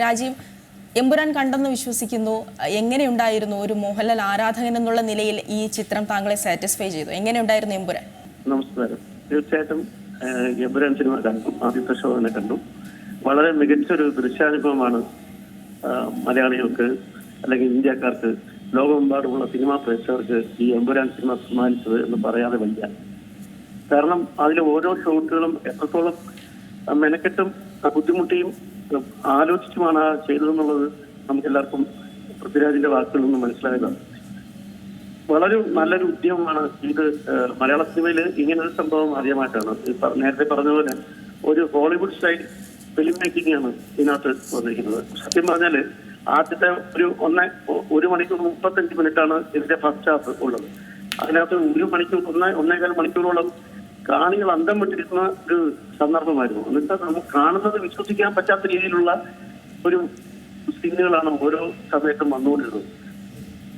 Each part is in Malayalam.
രാജീവ് എമ്പുരാൻ കണ്ടെന്ന് വിശ്വസിക്കുന്നു. എങ്ങനെയുണ്ടായിരുന്നു ഒരു മോഹൻലാൽ ആരാധകൻ എന്നുള്ള നിലയിൽ ഈ ചിത്രം താങ്കളെ സാറ്റിസ്ഫൈ ചെയ്തു? എങ്ങനെയുണ്ടായിരുന്നു എമ്പുരാൻ? നമസ്കാരം. തീർച്ചയായിട്ടും എമ്പുരാൻ സിനിമ കണ്ടു. ആദ്യത്തെ ഷോ തന്നെ കണ്ടു. വളരെ മികച്ചൊരു ദൃശ്യാനുഭവമാണ് മലയാളികൾക്ക് അല്ലെങ്കിൽ ഇന്ത്യക്കാർക്ക് ലോകമെമ്പാടുമുള്ള സിനിമാ പ്രേക്ഷകർക്ക് ഈ എമ്പുരാൻ സിനിമ സമ്മാനിച്ചത് എന്ന് പറയാതെ വയ്യ. കാരണം അതിലെ ഓരോ ഷോട്ടുകളും എത്രത്തോളം മെനക്കെട്ടും ബുദ്ധിമുട്ടിയും ആലോചിച്ചുമാണ് ആ ചെയ്തതെന്നുള്ളത് നമുക്ക് എല്ലാവർക്കും പൃഥ്വിരാജിന്റെ വാക്കുകളിൽ നിന്ന് മനസ്സിലായതാണ്. വളരെ നല്ലൊരു ഉദ്യമമാണ് ഇത് മലയാള സിനിമയിൽ ഇങ്ങനെ ഒരു സംഭവം ആദ്യമായിട്ടാണ്. നേരത്തെ പറഞ്ഞ പോലെ ഒരു ഹോളിവുഡ് സ്റ്റൈൽ ഫിലിം മേക്കിംഗ് ആണ് ഇതിനകത്ത് വന്നിരിക്കുന്നത്. സത്യം പറഞ്ഞാൽ ആദ്യത്തെ ഒരു ഒന്നേ ഒരു മണിക്കൂർ മുപ്പത്തഞ്ച് മിനിറ്റാണ് ഇതിന്റെ ഫസ്റ്റ് ഹാഫ് ഉള്ളത്. അതിനകത്ത് ഒരു മണിക്കൂർ ഒന്നേ ഒന്നേകാൽ മണിക്കൂറോളം കാണികൾ അന്തം വിട്ടിരിക്കുന്ന ഒരു സന്ദർഭമായിരുന്നു. എന്നിട്ട് നമുക്ക് കാണുന്നത് വിശ്വസിക്കാൻ പറ്റാത്ത രീതിയിലുള്ള ഒരു സീനുകളാണ് ഓരോ സമയത്തും വന്നുകൊണ്ടിരുന്നത്.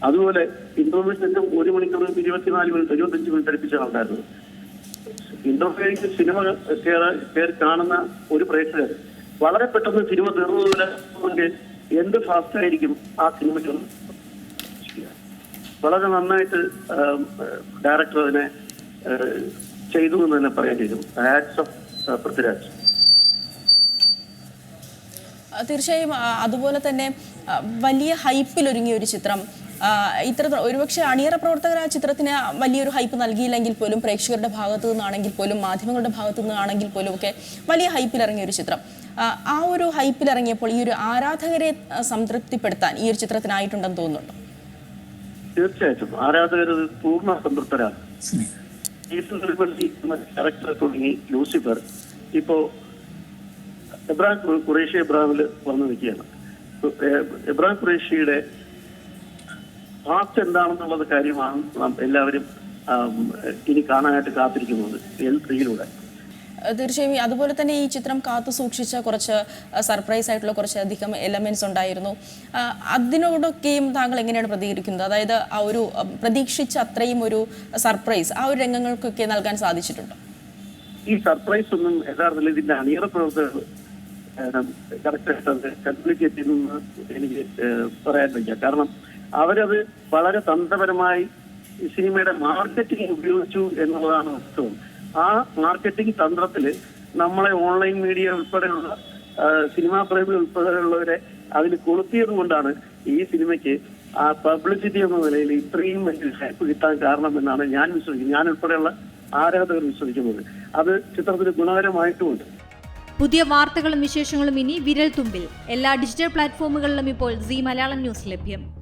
അതുപോലെ ഇന്റർവ്യൂസിന്റെ ഒരു മണിക്കൂർ ഇരുപത്തിനാല് മിനിറ്റ് ഇരുപത്തഞ്ച് മിനിറ്റ് അടുപ്പിച്ചാണ് ഉണ്ടായിരുന്നത്. ഇന്റർവ്യൂക്ക് സിനിമ കയറി കാണുന്ന ഒരു പ്രേക്ഷകർ വളരെ പെട്ടെന്ന് സിനിമ തീർന്നതുപോലെ എന്ത് ഫാസ്റ്റ് ആയിരിക്കും ആ സിനിമയ്ക്ക് വളരെ നന്നായിട്ട് ഡയറക്ടർ അതിനെ ചെയ്തു എന്ന് തന്നെ പറയാൻ കഴിയും. Hats off Prithviraj. തീർച്ചയായും അതുപോലെ തന്നെ വലിയ ഹൈപ്പിൽ ഒരുങ്ങിയ ഒരു ചിത്രം. ഇത്ര ഇത്തരത്തിൽ ഒരുപക്ഷെ അണിയറ പ്രവർത്തകർ ആ ചിത്രത്തിന് വലിയൊരു ഹൈപ്പ് നൽകിയില്ലെങ്കിൽ പോലും പ്രേക്ഷകരുടെ ഭാഗത്തു നിന്നാണെങ്കിൽ പോലും മാധ്യമങ്ങളുടെ ഭാഗത്തു നിന്നാണെങ്കിൽ പോലും ഒക്കെ വലിയ ഹൈപ്പിൽ ഇറങ്ങിയ ഒരു ചിത്രം. ആ, ഒരു ഹൈപ്പിൽ ഇറങ്ങിയപ്പോൾ ഈ ഒരു ആരാധകരെ സംതൃപ്തിപ്പെടുത്താൻ ഈ ഒരു ചിത്രത്തിനായിട്ടുണ്ടെന്ന് തോന്നുന്നുണ്ടോ? തീർച്ചയായിട്ടും. ആരാധകർ പൂർണ സംതൃപ്തരാണ്. ക്യാരക്ടർ തുടങ്ങി ലൂസിഫർ. ഇപ്പോ എബ്രാഹിം കുറേഷ്യ എബ്രാഹിമിൽ വന്നു നിൽക്കുകയാണ്. എബ്രാം ഖുറേഷിയുടെ പാസ്റ്റ് എന്താണെന്നുള്ളത് കാര്യമാണ് നാം എല്ലാവരും ഇനി കാണാനായിട്ട് കാത്തിരിക്കുന്നത്. എൽ ത്രീയിലൂടെ തീർച്ചയായും അതുപോലെ തന്നെ ഈ ചിത്രം കാത്തു സൂക്ഷിച്ച കുറച്ച് സർപ്രൈസ് ആയിട്ടുള്ള കുറച്ച് അധികം എലമെന്റ്സ് ഉണ്ടായിരുന്നു. അതിനോടൊക്കെയും താങ്കൾ എങ്ങനെയാണ് പ്രതികരിക്കുന്നത്? അതായത് ആ ഒരു പ്രതീക്ഷിച്ച അത്രയും ഒരു സർപ്രൈസ് ആ ഒരു രംഗങ്ങൾക്കൊക്കെ നൽകാൻ സാധിച്ചിട്ടുണ്ടോ? ഈ സർപ്രൈസ് ഒന്നും യഥാർത്ഥത്തിൽ ഇതിന്റെ അണിയറ പ്രവർത്തകർ എനിക്ക് പറയാൻ വയ്യ കാരണം അവരത് വളരെ തന്ത്രപരമായി സിനിമയുടെ മാർക്കറ്റിംഗ് ഉപയോഗിച്ചു എന്നുള്ളതാണ് വാസ്തവം ആ മാർക്കറ്റിംഗ് തന്ത്രത്തിൽ നമ്മളെ ഓൺലൈൻ മീഡിയ ഉൾപ്പെടെയുള്ള സിനിമാ പ്രേമി ഉൾപ്പെടെയുള്ളവരെ അതിൽ കൊളുത്തിയത് കൊണ്ടാണ് ഈ സിനിമയ്ക്ക് ആ പബ്ലിസിറ്റി എന്ന നിലയിൽ ഇത്രയും വലിയ ഹൈപ്പ് കിട്ടാൻ കാരണം എന്നാണ് ഞാൻ വിശ്വസിക്കുന്നത്. ഞാൻ ഉൾപ്പെടെയുള്ള ആരാധകർ വിശ്വസിക്കുന്നത്. അത് ചിത്രത്തിന് ഗുണകരമായിട്ടുമുണ്ട്. പുതിയ വാർത്തകളും വിശേഷങ്ങളും ഇനി വിരൽ തുമ്പിൽ എല്ലാ ഡിജിറ്റൽ പ്ലാറ്റ്ഫോമുകളിലും ഇപ്പോൾ സി മലയാളം ന്യൂസ് ലഭ്യം.